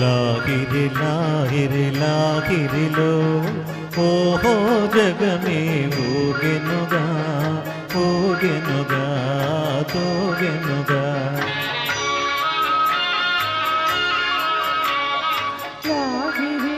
లాగిరి లాగిరి లాగిరిలో ఓహో జగమే ఊగెనుగా ఊగెనుగా తోగెనుగా. లాగిరి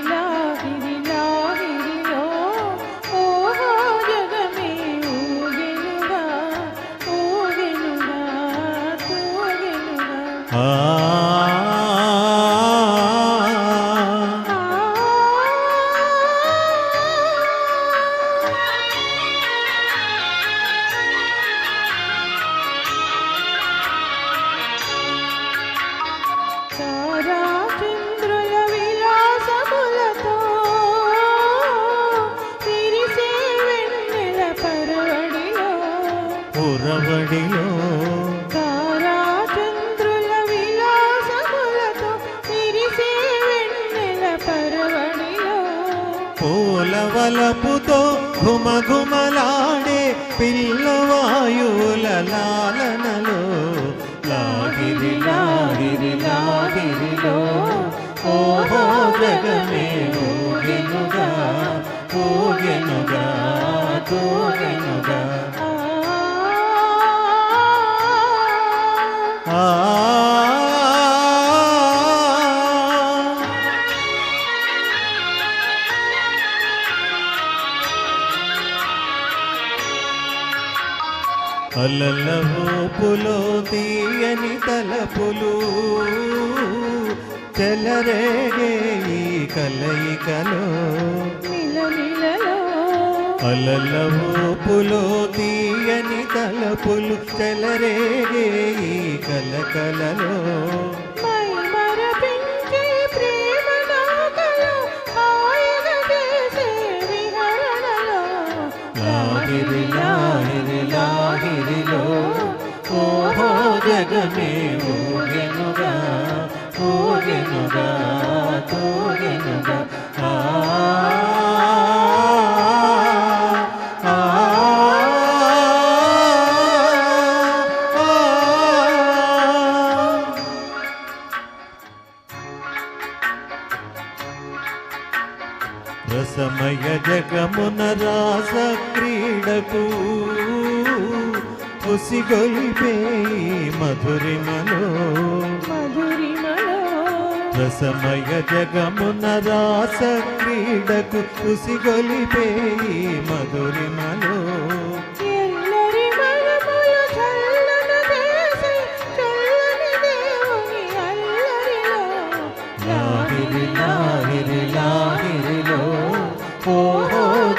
పురవడిలో తారా చంద్రుల విలాసములతో విరిసే వెన్నెల పరవడిలో. పూలవలపుతో ఘుమఘుమలాడే పిల్లవాయువుల లాలనలో. లాగిరి లాగిరి లాగిరిలో. ఓహో జగమే ఊగెనుగా ఊగెనుగా తూగెనుగా అలల ఊపులో తీయని తలపులు చెలరేగే ఈ కలయికలో. మిలమిలలో అలల ఊపులో తీయని తలపులు చెలరేగే ఈ కలకలలో. లాగిరి లాగిరి లాగిరిలో ఓహో జగమే ఊగెనుగా ఊగెనుగా తూగెనుగా రసమయ జగమున రాస క్రీడకు ఉసిగొల్పే మధురిమలో మధురిమలో. రసమయ జగమున రాస క్రీడకు ఉసిగొలిపే మధురిమలో. లాహిరి లాహిరి